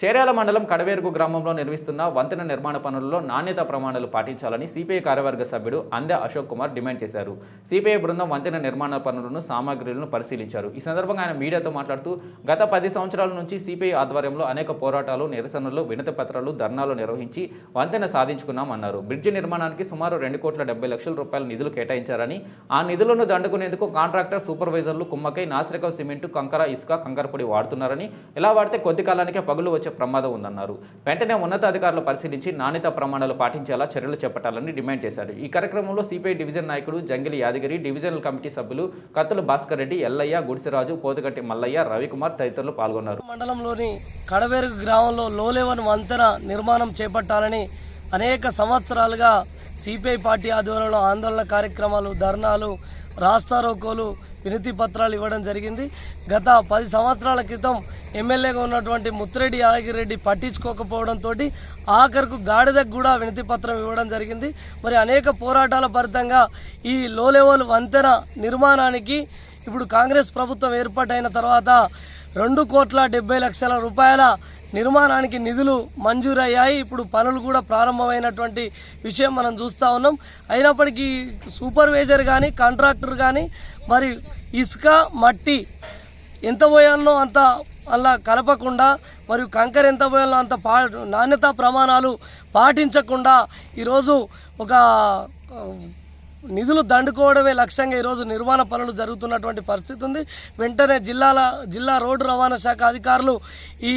చేర్యాల మండలం కడవేరుగు గ్రామంలో నిర్మిస్తున్న వంతెన నిర్మాణ పనుల్లో నాణ్యత ప్రమాణాలు పాటించాలని సిపిఐ కార్యవర్గ సభ్యుడు అందె అశోక్ కుమార్ డిమాండ్ చేశారు. సిపిఐ బృందం వంతెన నిర్మాణ పనులను సామాగ్రిలను పరిశీలించారు. ఈ సందర్భంగా ఆయన మీడియాతో మాట్లాడుతూ గత పది సంవత్సరాల నుంచి సిపిఐ ఆధ్వర్యంలో అనేక పోరాటాలు నిరసనలు వినతి పత్రాలు ధర్నాలు నిర్వహించి వంతెన సాధించుకున్నామన్నారు బ్రిడ్జి నిర్మాణానికి సుమారు రెండు కోట్ల డెబ్బై లక్షల రూపాయల నిధులు కేటాయించారని ఆ నిధులను దండుకునేందుకు కాంట్రాక్టర్ సూపర్వైజర్లు కుమ్మకై నాసిరకం సిమెంట్ కంకర ఇసుక కంకరపొడి వాడుతున్నారని ఇలా వాడితే కొద్ది కాలానికే పగులు వచ్చే ప్రమాదం ఉందన్నారు. వెంటనే ఉన్నతాధికారులు పరిశీలించి నాణ్యత ప్రమాణాలు పాటించేలా చర్యలు చేపట్టాలని డిమాండ్ చేశారు. ఈ కార్యక్రమంలో సిపిఐ డివిజన్ నాయకుడు జంగిలి యాదగిరి డివిజనల్ కమిటీ సభ్యులు కత్తుల భాస్కర్ రెడ్డి ఎల్లయ్య గుడిసిరాజు పోతుగట్టి మల్లయ్య రవికుమార్ తదితరులు పాల్గొన్నారు. మండలంలోని కడవేరు గ్రామంలో లోలేవన్ వంతెన నిర్మాణం చేపట్టాలని అనేక సంవత్సరాలుగా సిపిఐ పార్టీ ఆధ్వర్యంలో ఆందోళన కార్యక్రమాలు ధర్నాలు రాస్తారోకోలు వినతి పత్రాలు ఇవ్వడం జరిగింది. గత పది సంవత్సరాల క్రితం ఎమ్మెల్యేగా ఉన్నటువంటి ముత్తిరెడ్డి యాదగిరెడ్డి పట్టించుకోకపోవడంతో ఆఖరుకు గాడిదకు కూడా వినతి పత్రం ఇవ్వడం జరిగింది. మరి అనేక పోరాటాల ఫలితంగా ఈ లో లెవెల్ వంతెన నిర్మాణానికి ఇప్పుడు కాంగ్రెస్ ప్రభుత్వం ఏర్పాటైన తర్వాత రెండు కోట్ల డెబ్బై లక్షల రూపాయల నిర్మాణానికి నిధులు మంజూరయ్యాయి. ఇప్పుడు పనులు కూడా ప్రారంభమైనటువంటి విషయం మనం చూస్తూ ఉన్నాం. అయినప్పటికీ సూపర్వైజర్ కానీ కాంట్రాక్టర్ కానీ మరి ఇసుక మట్టి ఎంత పోయాలనో అంత అలా కలపకుండా మరియు కంకర ఎంత పోయాలో అంత పా నాణ్యత ప్రమాణాలు పాటించకుండా ఈరోజు ఒక నిధులు దండుకోవడమే లక్ష్యంగా ఈరోజు నిర్మాణ పనులు జరుగుతున్నటువంటి పరిస్థితి ఉంది. వెంటనే జిల్లాల జిల్లా రోడ్డు రవాణా శాఖ అధికారులు ఈ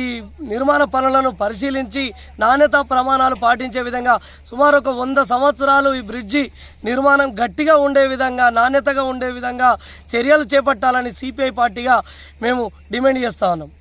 నిర్మాణ పనులను పరిశీలించి నాణ్యత ప్రమాణాలు పాటించే విధంగా సుమారు ఒక వంద సంవత్సరాలు ఈ బ్రిడ్జి నిర్మాణం గట్టిగా ఉండే విధంగా నాణ్యతగా ఉండే విధంగా చర్యలు చేపట్టాలని సిపిఐ పార్టీగా మేము డిమాండ్ చేస్తా ఉన్నాం.